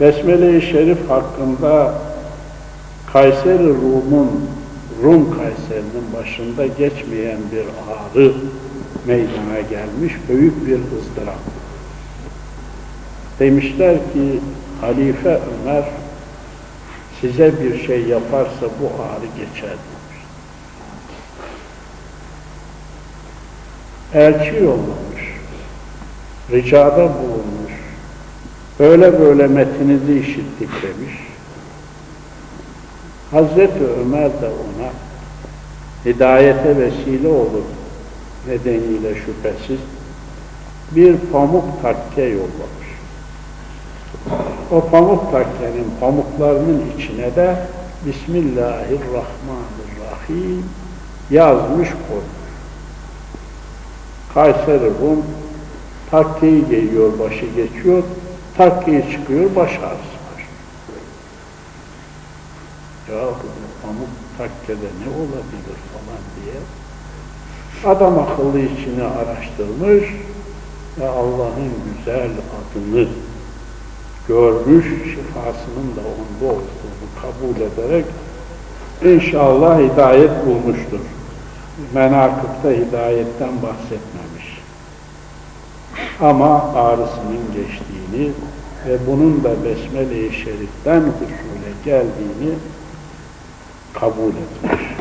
Besmele-i Şerif hakkında Kayseri Rum'un, Rum Kayseri'nin başında geçmeyen bir ağrı meydana gelmiş, büyük bir ızdırap. Demişler ki Halife Ömer size bir şey yaparsa bu ağrı geçer demiş. Elçi yollamış, ricada bulunmuş, böyle böyle metinizi işittik demiş. Hazreti Ömer de ona hidayete vesile olur nedeniyle şüphesiz bir pamuk takke yollamış. O pamuk takkenin pamuklarının içine de Bismillahirrahmanirrahim yazmış koymuş. Kayseri Rum takkeyi giyiyor, başı geçiyor, takkeyi çıkıyor, baş ağrısı var. Ya pamuk takkede ne olabilir falan diye adam akıllı içini araştırmış ve Allah'ın güzel adını görmüş, şifasının da onda olduğunu kabul ederek inşallah hidayet bulmuştur. Menakıpta hidayetten bahsetmemiş. Ama ağrısının geçtiğini ve bunun da Besmele-i Şerif'ten husule geldiğini kabul etmiş.